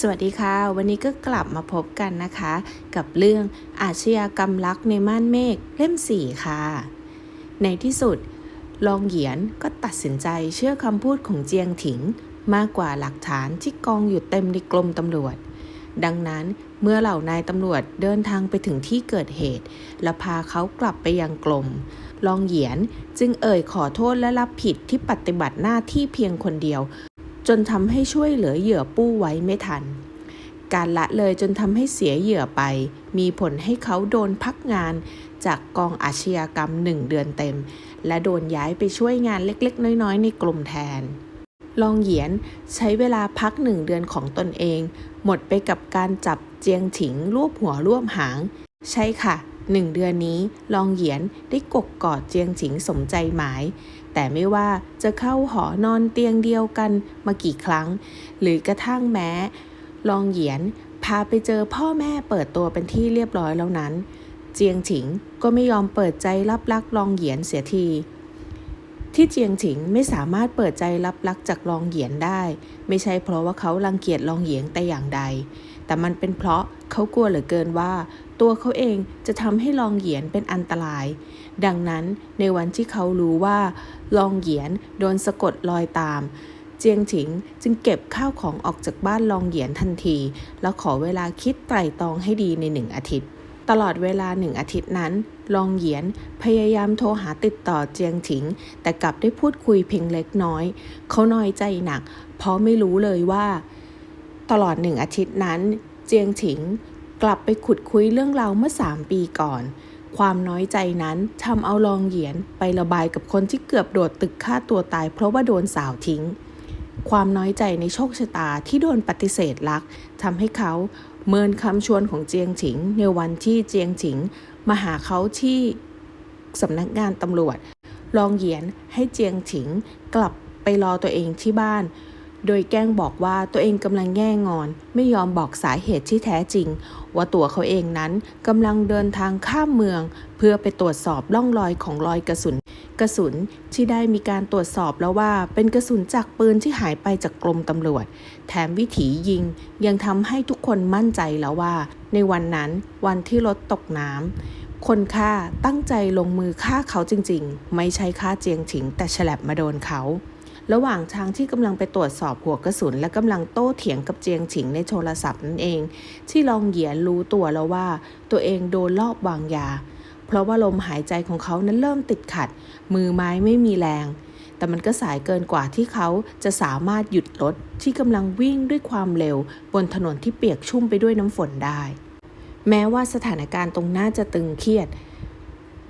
สวัสดีค่ะ วันนี้ก็กลับมาพบกันนะคะ กับเรื่องอาชญากรรมลักในม่านเมฆเล่ม 4 ค่ะ ในที่สุด ลองเหยียนก็ตัดสินใจเชื่อคำพูดของเจียงถิง มากกว่าหลักฐานที่กองอยู่เต็มในกรมตำรวจ ดังนั้นเมื่อเหล่านายตำรวจเดินทางไปถึงที่เกิดเหตุ และพาเขากลับไปยังกรมลองเหยียนจึงเอ่ยขอโทษและรับผิดที่ปฏิบัติหน้าที่เพียงคนเดียว จนทำให้ช่วยเหลือเหยื่อปู้ไว้ไม่ทัน การละเลยจนทำให้เสียเหยื่อไป มีผลให้เขาโดนพักงานจากกองอาชญากรรมหนึ่งเดือนเต็ม และโดนย้ายไปช่วยงานเล็กๆ น้อยๆ ในกลุ่มแทน ลองเหยียนใช้เวลาพักหนึ่งเดือนของตนเอง หมดไปกับการจับเจียงถิงรวบหัวรวบหาง ใช่ค่ะหนึ่งเดือนนี้ลองเหยียนได้กกกอดเจียงถิงสมใจหมาย แต่ไม่ว่าจะเข้าหอนอนเตียงเดียวกันมากี่ครั้ง หรือกระทั่งแม้ ลองเหยียนพาไปเจอพ่อแม่เปิดตัวเป็นที่เรียบร้อยแล้วนั้น เจียงถิงก็ไม่ยอมเปิดใจรับรักลองเหยียนเสียที ที่เจียงถิงไม่สามารถเปิดใจรับรักจากลองเหยียนได้ ไม่ใช่เพราะว่าเขารังเกียจลองเหยียนแต่อย่างใด แต่มันเป็นเพราะเขากลัวเหลือเกินว่า ตัวเขาเองจะทำให้ลองเหยียนเป็นอันตราย ดังนั้นในวันที่เขารู้ว่า ลองเหยียนโดนสะกดรอยตาม เจียงถิงจึงเก็บข้าวของออกจากบ้านลองเหยียนทันที แล้วขอเวลาคิดไตร่ตรองให้ดีในหนึ่งอาทิตย์ ตลอดเวลาหนึ่งอาทิตย์นั้น ลองเหยียนพยายามโทรหาติดต่อเจียงถิง แต่กลับได้พูดคุยเพียงเล็กน้อย เขาน้อยใจหนัก เพราะไม่รู้เลยว่า ตลอดหนึ่งอาทิตย์นั้น เจียงถิงกลับไปขุดคุยเรื่องราวเมื่อสามปีก่อน ความน้อยใจนั้นทำเอาลองเหยียนไประบายกับคนที่เกือบโดดตึกฆ่าตัวตาย เพราะว่าโดนสาวทิ้ง ความน้อยใจในโชคชะตาที่โดนปฏิเสธรักทำให้เขาเมินคำชวนของเจียงฉิง ในวันที่เจียงฉิง มาหาเขาที่สำนักงานตำรวจ ลองเหยียนให้เจียงฉิงกลับไปรอตัวเองที่บ้าน โดยแกล้งบอกว่าตัวเองกำลังแง่งอน ไม่ยอมบอกสาเหตุที่แท้จริง ว่าตัวเขาเองนั้นกำลังเดินทางข้ามเมือง เพื่อไปตรวจสอบร่องรอยของรอยกระสุน กระสุนที่ได้มีการตรวจสอบแล้วว่าเป็นกระสุนจากปืนที่หายไปจากกรมตำรวจ แถมวิถียิงยังทำให้ทุกคนมั่นใจแล้วว่า ในวันนั้นวันที่รถตกน้ำคนฆ่าตั้งใจลงมือฆ่าเขาจริงๆ ไม่ใช่ฆ่าเจียงถิงแต่ฉลับมาโดนเขา ระหว่างทางที่กำลังไปตรวจสอบหัวกระสุน และกำลังโต้เถียงกับเจียงฉิงในโทรศัพท์นั่นเอง ที่ลองเหยียนรู้ตัวแล้วว่า ตัวเองโดนลอบวางยา เพราะว่าลมหายใจของเขานั้นเริ่มติดขัด มือไม้ไม่มีแรง แต่มันก็สายเกินกว่าที่เขาจะสามารถหยุดรถที่กำลังวิ่งด้วยความเร็ว บนถนนที่เปียกชุ่มไปด้วยน้ำฝนได้ แม้ว่าสถานการณ์ตรงหน้าจะตึงเครียด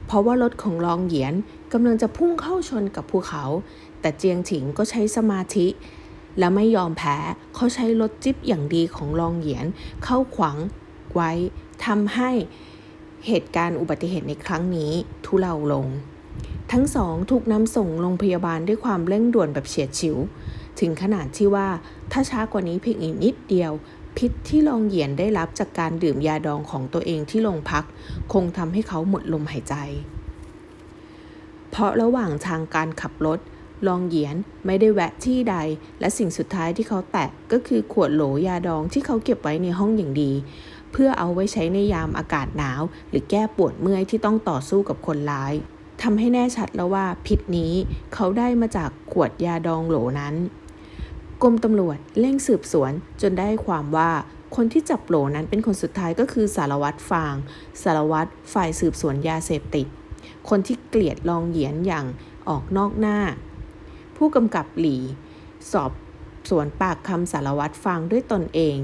เพราะว่ารถของลองเหยียนกำลังจะพุ่งเข้าชนกับภูเขา แต่เจียงฉิงก็ใช้สมาธิ และไม่ยอมแพ้เขาใช้รถจิ๊บอย่างดีของลองเหยียนเข้าขวางไว้ทำให้เหตุการณ์อุบัติเหตุในครั้งนี้ทุเลาลง ทั้งสองถูกนำส่งโรงพยาบาลด้วยความเร่งด่วนแบบเฉียดฉิว ถึงขนาดที่ว่าถ้าช้ากว่านี้เพียงอีกนิดเดียว พิษที่ลองเหยียนได้รับจากการดื่มยาดองของตัวเองที่โรงพัก คงทำให้เขาหมดลมหายใจ เพราะระหว่างทางการขับรถ ลองเหยียนไม่ได้แวะที่ใด และสิ่งสุดท้ายที่เขาแตะก็คือขวดโหลยาดองที่เขาเก็บไว้ในห้องอย่างดี เพื่อเอาไว้ใช้ในยามอากาศหนาว หรือแก้ปวดเมื่อยที่ต้องต่อสู้กับคนร้ายทำให้แน่ชัดแล้วว่าพิษนี้เขาได้มาจากขวดยาดองโหลนั้นกรมตำรวจเร่งสืบสวนจนได้ความว่าคนที่จับโหลนั้นเป็นคนสุดท้ายก็คือสารวัตรฟาง สารวัตรฝ่ายสืบสวนยาเสพติด คนที่เกลียดลองเหยียนอย่างออกนอกหน้า ผู้กำกับหลี สอบสวนปากคำสารวัตรฟางด้วยตนเอง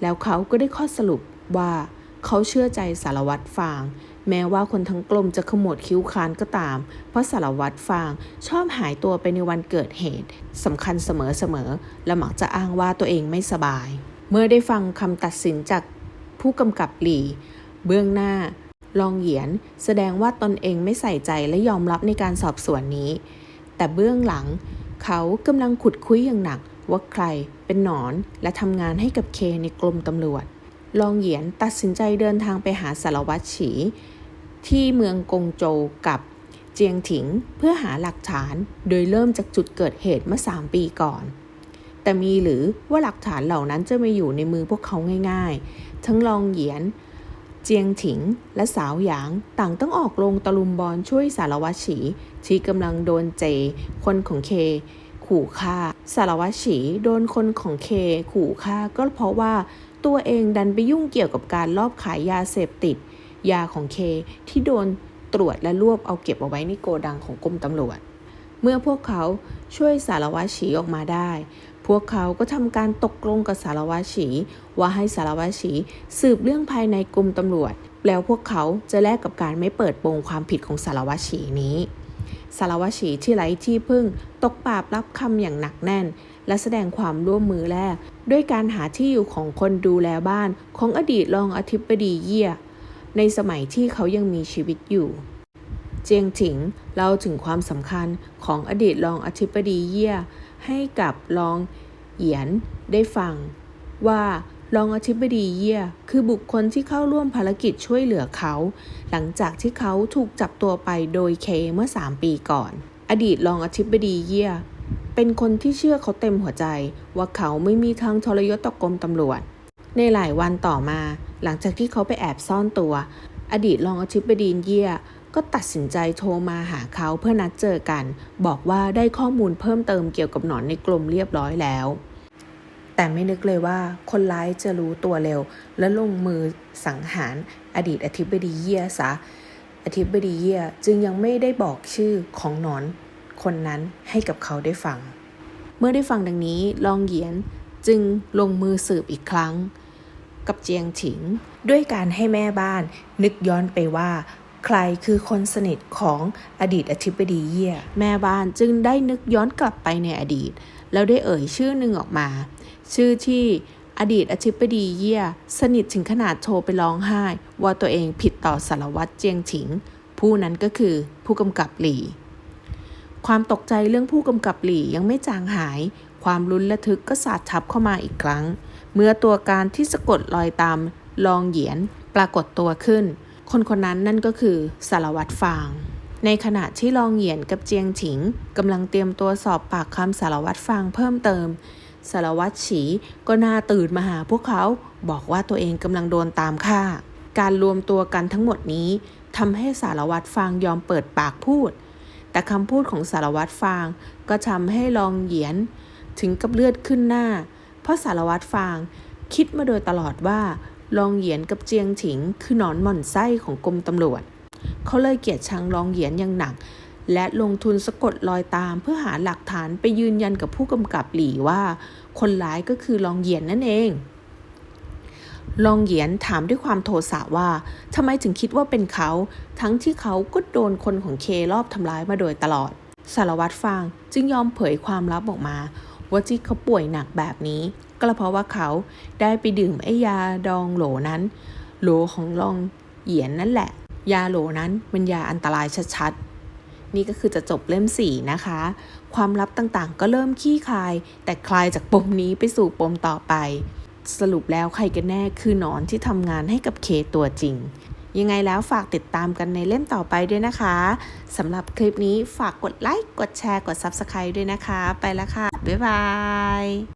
แล้วเขาก็ได้ข้อสรุปว่าเขาเชื่อใจสารวัตรฟาง แม้ว่าคนทั้งกลมจะขมวดคิ้วคานก็ตาม เพราะสารวัตรฟางชอบหายตัวไปในวันเกิดเหตุสำคัญเสมอๆและมักจะอ้างว่าตัวเองไม่สบาย เมื่อได้ฟังคำตัดสินจากผู้กำกับหลี เบื้องหน้า ลองเหยียน แสดงว่าตนเองไม่ใส่ใจและยอมรับในการสอบสวนนี้ แต่เบื้องหลัง เขากำลังขุดคุยอย่างหนัก ว่าใครเป็นหนอนและทำงานให้กับเคในกรมตำรวจ ลองเหยียนตัดสินใจเดินทางไปหาสารวัตรฉี ที่เมืองกงโจวกับเจียงถิงเพื่อหาหลักฐาน โดยเริ่มจากจุดเกิดเหตุเมื่อ 3 ปีก่อน แต่มีหรือว่าหลักฐานเหล่านั้นจะมาอยู่ในมือพวกเขาง่ายๆ ทั้งลองเหยียน เจียงถิงและสาวหยางต่างต้องออกลงตะลุมบอลช่วยสารวัตรฉี ที่กำลังโดนเจ คนของเค ขู่ฆ่า สารวัตรฉีโดนคนของเค ขู่ฆ่าก็เพราะว่าตัวเองดันไปยุ่งเกี่ยวกับการลอบขายยาเสพติด ยาของเคที่โดนตรวจและรวบเอาเก็บเอาไว้ในโกดังของกรมตำรวจ เมื่อพวกเขาช่วยสารวัตรฉีออกมาได้ พวกเขาก็ทำการตกลงกับสารวัตรฉี ว่าให้สารวัตรฉีสืบเรื่องภายในกรมตำรวจ แล้วพวกเขาจะแลกกับการไม่เปิดโปงความผิดของสารวัตรฉีนี้ สารวัตรฉีที่ไร้ที่พึ่ง ตกปราบรับคำอย่างหนักแน่น และแสดงความร่วมมือแรก ด้วยการหาที่อยู่ของคนดูแลบ้านของอดีตรองอธิบดีเยี่ย ในสมัยที่เขายังมีชีวิตอยู่ เจียงถิงเล่าถึงความสำคัญของอดีตรองอธิบดีเยี่ย ให้กับรองเหยียนได้ฟังว่า รองอธิบดีเยี่ย คือบุคคลที่เข้าร่วมภารกิจช่วยเหลือเขา หลังจากที่เขาถูกจับตัวไปโดยเคเมื่อ 3 ปีก่อน อดีตรองอธิบดีเยี่ย เป็นคนที่เชื่อเขาเต็มหัวใจ ว่าเขาไม่มีทางทรยศต่อกรมตำรวจ ในหลายวันต่อมา หลังจากที่เขาไปแอบซ่อนตัว อดีตรองอธิบดีเยี่ยก็ตัดสินใจโทรมาหาเขาเพื่อนัดเจอกัน บอกว่าได้ข้อมูลเพิ่มเติมเกี่ยวกับหนอนในกลมเรียบร้อยแล้ว แต่ไม่นึกเลยว่าคนร้ายจะรู้ตัวเร็ว และลงมือสังหารอดีตอธิบดีเยี่ยซะ อธิบดีเยี่ยจึงยังไม่ได้บอกชื่อของหนอน คนนั้นให้กับเขาได้ฟัง เมื่อได้ฟังดังนี้ลองเหยียนจึงลงมือสืบอีกครั้ง กับเจียงถิง ด้วยการให้แม่บ้านนึกย้อนไปว่าใครคือคนสนิทของอดีตอธิบดีเยี่ย แม่บ้านจึงได้นึกย้อนกลับไปในอดีต แล้วได้เอ่ยชื่อหนึ่งออกมา ชื่อที่อดีตอธิบดีเยี่ย สนิทถึงขนาดโทรไปร้องไห้ ว่าตัวเองผิดต่อสารวัตรเจียงถิง ผู้นั้นก็คือผู้กำกับหลี่ความตกใจเรื่องผู้กำกับหลี่ยังไม่จางหาย ความลุ้นระทึกก็สาดทับเข้ามาอีกครั้ง เมื่อตัวการที่สะกดรอยตามลองเหยียนปรากฏตัวขึ้น คนคนนั้นนั่นก็คือสารวัตรฟาง ในขณะที่ลองเหยียนกับเจียงถิงกำลังเตรียมตัวสอบปากคำสารวัตรฟางเพิ่มเติม สารวัตรฉีก็น่าตื่นมาหาพวกเขาบอกว่าตัวเองกำลังโดนตามฆ่า การรวมตัวกันทั้งหมดนี้ทำให้สารวัตรฟางยอมเปิดปากพูด แต่คำพูดของสารวัตรฟางก็ทำให้ลองเหยียน ถึงกับเลือดขึ้นหน้า เพราะสารวัตรฟางคิดมาโดยตลอดว่าลองเหยียนกับเจียงถิง คือหนอนหม่อนไส้ของกรมตำรวจ เขาเลยเกลียดชังลองเหยียนอย่างหนัก และลงทุนสะกดรอยตามเพื่อหาหลักฐานไปยืนยันกับผู้กำกับหลี่ว่า คนร้ายก็คือลองเหยียนนั่นเอง ลองเหยียนถามด้วยความโทสะว่าทำไมถึงคิดว่าเป็นเขา ทั้งที่เขาก็โดนคนของเครอบทำร้ายมาโดยตลอด สารวัตรฟางจึงยอมเผยความลับออกมา ว่าที่เขาป่วยหนักแบบนี้ ก็เพราะว่าเขาได้ไปดื่มไอ้ยาดองโหลนั้น โหลของลองเหยียนนั่นแหละ ยาโหลนั้นมันยาอันตรายชัดๆ นี่ก็คือจะจบเล่มสี่นะคะ ความลับต่างๆ ก็เริ่มขี้คาย แต่คลายจากปมนี้ไปสู่ปมต่อไป สรุปแล้วใครกันแน่คือหนอนที่ทำงานให้กับเคตัวจริง ยังไงแล้วฝากติดตามกันในเล่มต่อไปด้วยนะคะสำหรับคลิปนี้ฝากกดไลค์กดแชร์กด Subscribe ด้วยนะคะ ไปแล้วค่ะ บ๊ายบาย